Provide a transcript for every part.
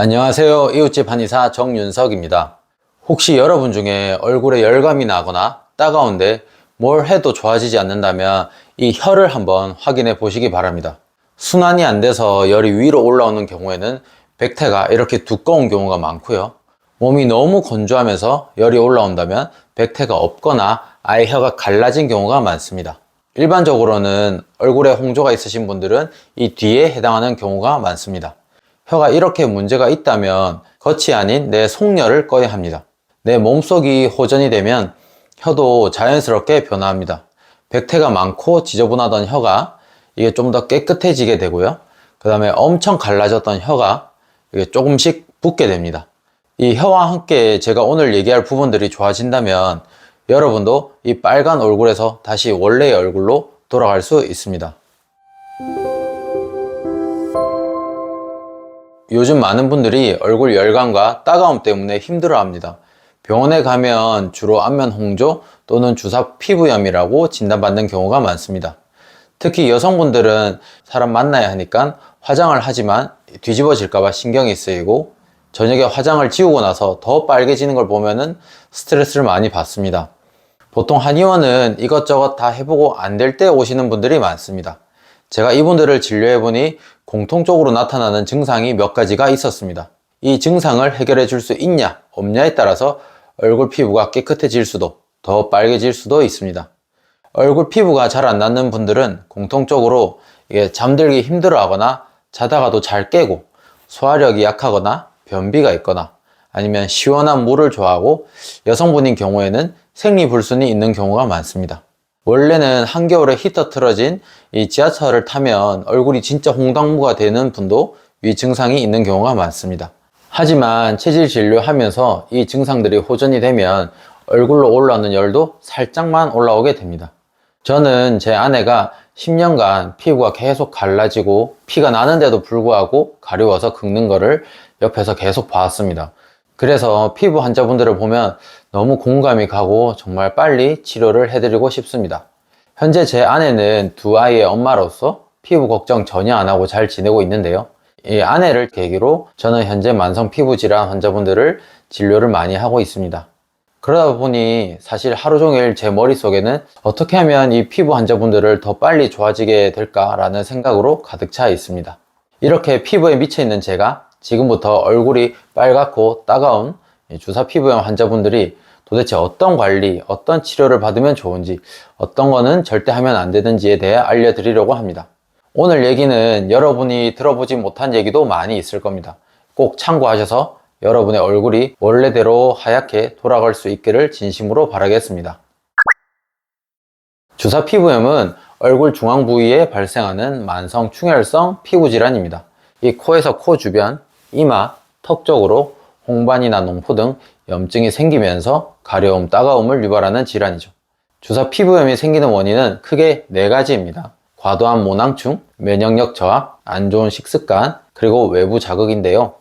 안녕하세요. 이웃집 한의사 정윤석입니다. 혹시 여러분 중에 얼굴에 열감이 나거나 따가운데 뭘 해도 좋아지지 않는다면 이 혀를 한번 확인해 보시기 바랍니다. 순환이 안 돼서 열이 위로 올라오는 경우에는 백태가 이렇게 두꺼운 경우가 많고요. 몸이 너무 건조하면서 열이 올라온다면 백태가 없거나 아예 혀가 갈라진 경우가 많습니다. 일반적으로는 얼굴에 홍조가 있으신 분들은 이 뒤에 해당하는 경우가 많습니다. 혀가 이렇게 문제가 있다면 겉이 아닌 내 속열을 꺼야 합니다. 내 몸속이 호전이 되면 혀도 자연스럽게 변화합니다. 백태가 많고 지저분하던 혀가 이게 좀 더 깨끗해지게 되고요. 그 다음에 엄청 갈라졌던 혀가 이게 조금씩 붓게 됩니다. 이 혀와 함께 제가 오늘 얘기할 부분들이 좋아진다면 여러분도 이 빨간 얼굴에서 다시 원래의 얼굴로 돌아갈 수 있습니다. 요즘 많은 분들이 얼굴 열감과 따가움 때문에 힘들어 합니다. 병원에 가면 주로 안면 홍조 또는 주사 피부염이라고 진단받는 경우가 많습니다. 특히 여성분들은 사람 만나야 하니까 화장을 하지만 뒤집어질까봐 신경이 쓰이고 저녁에 화장을 지우고 나서 더 빨개지는 걸 보면은 스트레스를 많이 받습니다. 보통 한의원은 이것저것 다 해보고 안 될 때 오시는 분들이 많습니다. 제가 이분들을 진료해보니 공통적으로 나타나는 증상이 몇 가지가 있었습니다. 이 증상을 해결해 줄 수 있냐, 없냐에 따라서 얼굴 피부가 깨끗해질 수도, 더 빨개질 수도 있습니다. 얼굴 피부가 잘 안 낫는 분들은 공통적으로 잠들기 힘들어 하거나 자다가도 잘 깨고 소화력이 약하거나 변비가 있거나 아니면 시원한 물을 좋아하고 여성분인 경우에는 생리불순이 있는 경우가 많습니다. 원래는 한겨울에 히터 틀어진 이 지하철을 타면 얼굴이 진짜 홍당무가 되는 분도 이 증상이 있는 경우가 많습니다. 하지만 체질 진료하면서 이 증상들이 호전이 되면 얼굴로 올라오는 열도 살짝만 올라오게 됩니다. 저는 제 아내가 10년간 피부가 계속 갈라지고 피가 나는데도 불구하고 가려워서 긁는 거를 옆에서 계속 봐왔습니다. 그래서 피부 환자분들을 보면 너무 공감이 가고 정말 빨리 치료를 해드리고 싶습니다. 현재 제 아내는 두 아이의 엄마로서 피부 걱정 전혀 안 하고 잘 지내고 있는데요. 이 아내를 계기로 저는 현재 만성 피부 질환 환자분들을 진료를 많이 하고 있습니다. 그러다 보니 사실 하루 종일 제 머릿속에는 어떻게 하면 이 피부 환자분들을 더 빨리 좋아지게 될까라는 생각으로 가득 차 있습니다. 이렇게 피부에 미쳐 있는 제가 지금부터 얼굴이 빨갛고 따가운 이 주사 피부염 환자분들이 도대체 어떤 관리, 어떤 치료를 받으면 좋은지, 어떤 거는 절대 하면 안 되는지에 대해 알려드리려고 합니다. 오늘 얘기는 여러분이 들어보지 못한 얘기도 많이 있을 겁니다. 꼭 참고하셔서 여러분의 얼굴이 원래대로 하얗게 돌아갈 수 있기를 진심으로 바라겠습니다. 주사 피부염은 얼굴 중앙 부위에 발생하는 만성 충혈성 피부 질환입니다. 이 코에서 코 주변, 이마, 턱 쪽으로 홍반이나 농포 등 염증이 생기면서 가려움, 따가움을 유발하는 질환이죠. 주사 피부염이 생기는 원인은 크게 네 가지입니다. 과도한 모낭충, 면역력 저하, 안 좋은 식습관, 그리고 외부 자극인데요.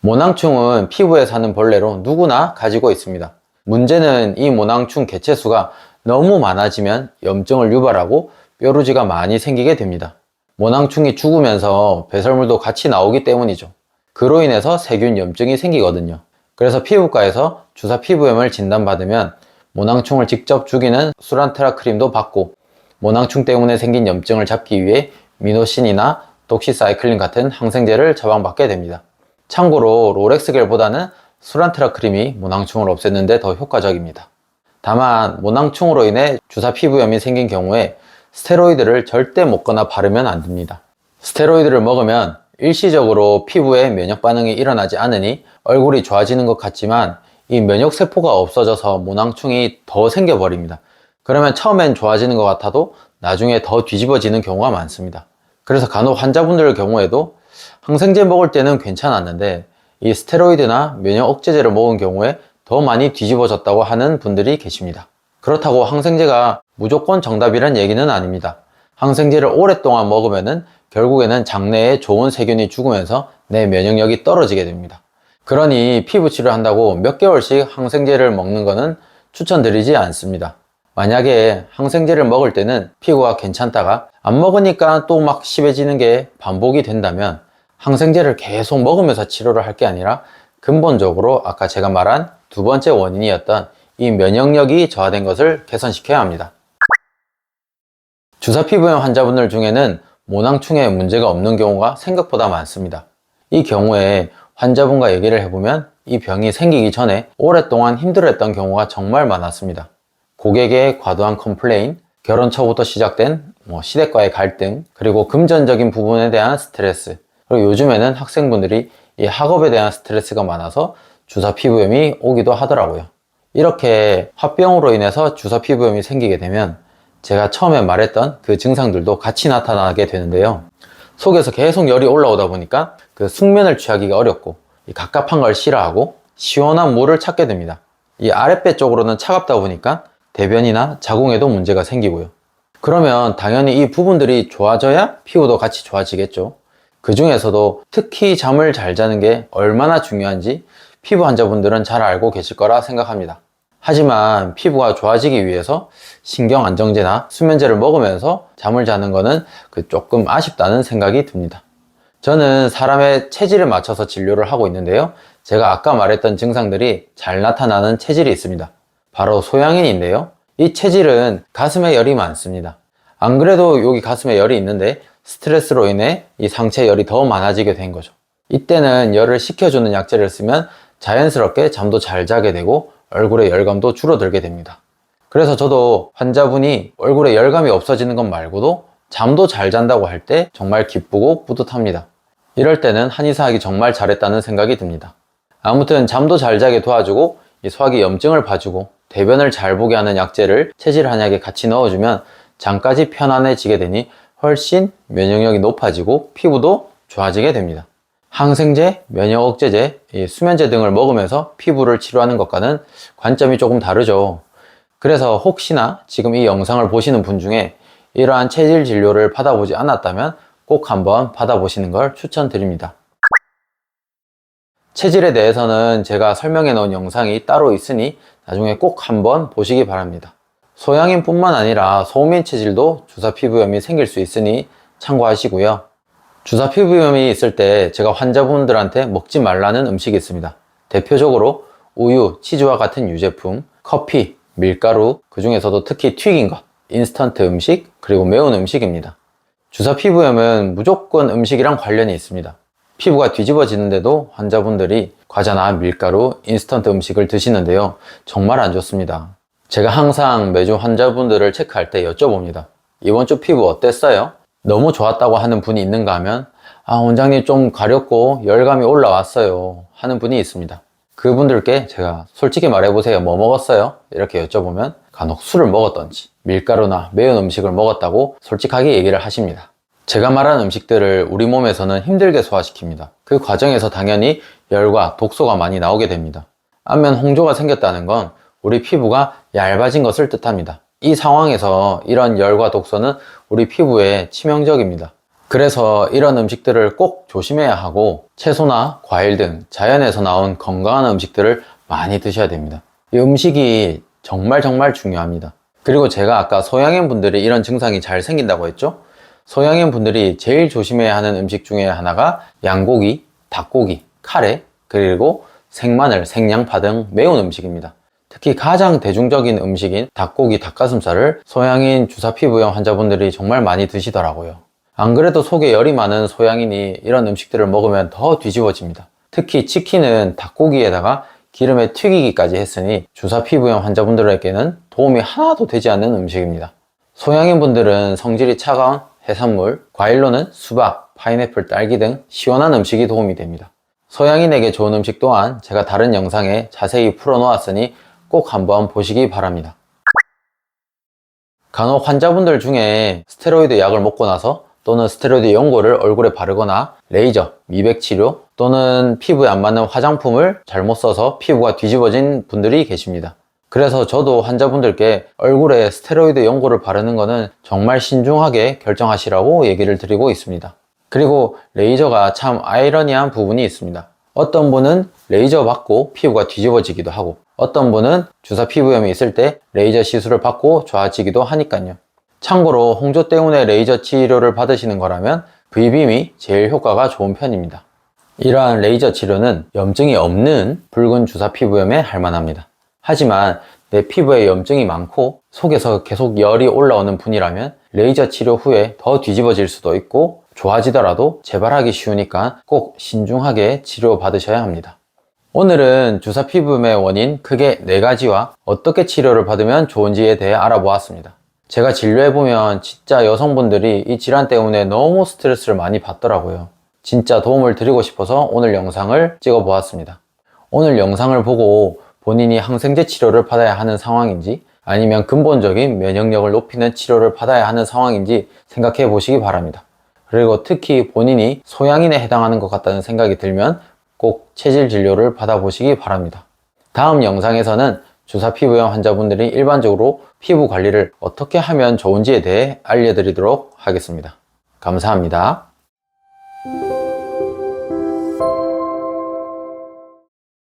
모낭충은 피부에 사는 벌레로 누구나 가지고 있습니다. 문제는 이 모낭충 개체수가 너무 많아지면 염증을 유발하고 뾰루지가 많이 생기게 됩니다. 모낭충이 죽으면서 배설물도 같이 나오기 때문이죠. 그로 인해서 세균 염증이 생기거든요. 그래서 피부과에서 주사 피부염을 진단받으면 모낭충을 직접 죽이는 수란테라 크림도 받고 모낭충 때문에 생긴 염증을 잡기 위해 미노신이나 독시사이클린 같은 항생제를 처방받게 됩니다. 참고로 롤렉스 겔보다는 수란테라 크림이 모낭충을 없애는데 더 효과적입니다. 다만 모낭충으로 인해 주사 피부염이 생긴 경우에 스테로이드를 절대 먹거나 바르면 안 됩니다. 스테로이드를 먹으면 일시적으로 피부에 면역 반응이 일어나지 않으니 얼굴이 좋아지는 것 같지만 이 면역 세포가 없어져서 모낭충이 더 생겨버립니다. 그러면 처음엔 좋아지는 것 같아도 나중에 더 뒤집어지는 경우가 많습니다. 그래서 간혹 환자분들 경우에도 항생제 먹을 때는 괜찮았는데 이 스테로이드나 면역 억제제를 먹은 경우에 더 많이 뒤집어졌다고 하는 분들이 계십니다. 그렇다고 항생제가 무조건 정답이란 얘기는 아닙니다. 항생제를 오랫동안 먹으면은 결국에는 장내에 좋은 세균이 죽으면서 내 면역력이 떨어지게 됩니다. 그러니 피부 치료한다고 몇 개월씩 항생제를 먹는 것은 추천드리지 않습니다. 만약에 항생제를 먹을 때는 피부가 괜찮다가 안 먹으니까 또 막 심해지는 게 반복이 된다면 항생제를 계속 먹으면서 치료를 할 게 아니라 근본적으로 아까 제가 말한 두 번째 원인이었던 이 면역력이 저하된 것을 개선시켜야 합니다. 주사 피부염 환자분들 중에는 모낭충에 문제가 없는 경우가 생각보다 많습니다. 이 경우에 환자분과 얘기를 해보면 이 병이 생기기 전에 오랫동안 힘들어했던 경우가 정말 많았습니다. 고객의 과도한 컴플레인, 결혼 초부터 시작된 뭐 시댁과의 갈등, 그리고 금전적인 부분에 대한 스트레스, 그리고 요즘에는 학생분들이 이 학업에 대한 스트레스가 많아서 주사 피부염이 오기도 하더라고요. 이렇게 화병으로 인해서 주사 피부염이 생기게 되면 제가 처음에 말했던 그 증상들도 같이 나타나게 되는데요. 속에서 계속 열이 올라오다 보니까 그 숙면을 취하기가 어렵고 이 갑갑한 걸 싫어하고 시원한 물을 찾게 됩니다. 이 아랫배 쪽으로는 차갑다 보니까 대변이나 자궁에도 문제가 생기고요. 그러면 당연히 이 부분들이 좋아져야 피부도 같이 좋아지겠죠. 그 중에서도 특히 잠을 잘 자는 게 얼마나 중요한지 피부 환자분들은 잘 알고 계실 거라 생각합니다. 하지만 피부가 좋아지기 위해서 신경 안정제나 수면제를 먹으면서 잠을 자는 거는 그 조금 아쉽다는 생각이 듭니다. 저는 사람의 체질에 맞춰서 진료를 하고 있는데요. 제가 아까 말했던 증상들이 잘 나타나는 체질이 있습니다. 바로 소양인인데요. 이 체질은 가슴에 열이 많습니다. 안 그래도 여기 가슴에 열이 있는데 스트레스로 인해 이 상체 열이 더 많아지게 된 거죠. 이때는 열을 식혀주는 약제를 쓰면 자연스럽게 잠도 잘 자게 되고 얼굴의 열감도 줄어들게 됩니다. 그래서 저도 환자분이 얼굴에 열감이 없어지는 것 말고도 잠도 잘 잔다고 할 때 정말 기쁘고 뿌듯합니다. 이럴 때는 한의사 하기 정말 잘했다는 생각이 듭니다. 아무튼 잠도 잘 자게 도와주고 이 소화기 염증을 봐주고 대변을 잘 보게 하는 약제를 체질 한약에 같이 넣어주면 잠까지 편안해지게 되니 훨씬 면역력이 높아지고 피부도 좋아지게 됩니다. 항생제, 면역 억제제, 수면제 등을 먹으면서 피부를 치료하는 것과는 관점이 조금 다르죠. 그래서 혹시나 지금 이 영상을 보시는 분 중에 이러한 체질 진료를 받아보지 않았다면 꼭 한번 받아보시는 걸 추천드립니다. 체질에 대해서는 제가 설명해 놓은 영상이 따로 있으니 나중에 꼭 한번 보시기 바랍니다. 소양인 뿐만 아니라 소음인 체질도 주사 피부염이 생길 수 있으니 참고하시고요. 주사 피부염이 있을 때 제가 환자분들한테 먹지 말라는 음식이 있습니다. 대표적으로 우유, 치즈와 같은 유제품, 커피, 밀가루, 그 중에서도 특히 튀긴 것, 인스턴트 음식, 그리고 매운 음식입니다. 주사 피부염은 무조건 음식이랑 관련이 있습니다. 피부가 뒤집어지는데도 환자분들이 과자나 밀가루, 인스턴트 음식을 드시는데요. 정말 안 좋습니다. 제가 항상 매주 환자분들을 체크할 때 여쭤봅니다. 이번 주 피부 어땠어요? 너무 좋았다고 하는 분이 있는가 하면 아 원장님 좀 가렵고 열감이 올라왔어요 하는 분이 있습니다. 그분들께 제가 솔직히 말해보세요 뭐 먹었어요? 이렇게 여쭤보면 간혹 술을 먹었던지 밀가루나 매운 음식을 먹었다고 솔직하게 얘기를 하십니다. 제가 말한 음식들을 우리 몸에서는 힘들게 소화시킵니다. 그 과정에서 당연히 열과 독소가 많이 나오게 됩니다. 안면 홍조가 생겼다는 건 우리 피부가 얇아진 것을 뜻합니다. 이 상황에서 이런 열과 독소는 우리 피부에 치명적입니다. 그래서 이런 음식들을 꼭 조심해야 하고 채소나 과일 등 자연에서 나온 건강한 음식들을 많이 드셔야 됩니다. 이 음식이 정말 정말 중요합니다. 그리고 제가 아까 소양인 분들이 이런 증상이 잘 생긴다고 했죠? 소양인 분들이 제일 조심해야 하는 음식 중에 하나가 양고기, 닭고기, 카레, 그리고 생마늘, 생양파 등 매운 음식입니다. 특히 가장 대중적인 음식인 닭고기, 닭가슴살을 소양인 주사 피부염 환자분들이 정말 많이 드시더라고요. 안 그래도 속에 열이 많은 소양인이 이런 음식들을 먹으면 더 뒤집어집니다. 특히 치킨은 닭고기에다가 기름에 튀기기까지 했으니 주사 피부염 환자분들에게는 도움이 하나도 되지 않는 음식입니다. 소양인 분들은 성질이 차가운 해산물, 과일로는 수박, 파인애플, 딸기 등 시원한 음식이 도움이 됩니다. 소양인에게 좋은 음식 또한 제가 다른 영상에 자세히 풀어놓았으니 꼭 한번 보시기 바랍니다. 간혹 환자분들 중에 스테로이드 약을 먹고 나서 또는 스테로이드 연고를 얼굴에 바르거나 레이저, 미백 치료 또는 피부에 안 맞는 화장품을 잘못 써서 피부가 뒤집어진 분들이 계십니다. 그래서 저도 환자분들께 얼굴에 스테로이드 연고를 바르는 것은 정말 신중하게 결정하시라고 얘기를 드리고 있습니다. 그리고 레이저가 참 아이러니한 부분이 있습니다. 어떤 분은 레이저 받고 피부가 뒤집어지기도 하고 어떤 분은 주사 피부염이 있을 때 레이저 시술을 받고 좋아지기도 하니까요. 참고로 홍조 때문에 레이저 치료를 받으시는 거라면 V빔이 제일 효과가 좋은 편입니다. 이러한 레이저 치료는 염증이 없는 붉은 주사 피부염에 할만합니다. 하지만 내 피부에 염증이 많고 속에서 계속 열이 올라오는 분이라면 레이저 치료 후에 더 뒤집어질 수도 있고 좋아지더라도 재발하기 쉬우니까 꼭 신중하게 치료 받으셔야 합니다. 오늘은 주사 피부염의 원인 크게 네 가지와 어떻게 치료를 받으면 좋은지에 대해 알아보았습니다. 제가 진료해보면 진짜 여성분들이 이 질환 때문에 너무 스트레스를 많이 받더라고요. 진짜 도움을 드리고 싶어서 오늘 영상을 찍어 보았습니다. 오늘 영상을 보고 본인이 항생제 치료를 받아야 하는 상황인지 아니면 근본적인 면역력을 높이는 치료를 받아야 하는 상황인지 생각해 보시기 바랍니다. 그리고 특히 본인이 소양인에 해당하는 것 같다는 생각이 들면 꼭 체질 진료를 받아보시기 바랍니다. 다음 영상에서는 주사 피부염 환자분들이 일반적으로 피부 관리를 어떻게 하면 좋은지에 대해 알려드리도록 하겠습니다. 감사합니다.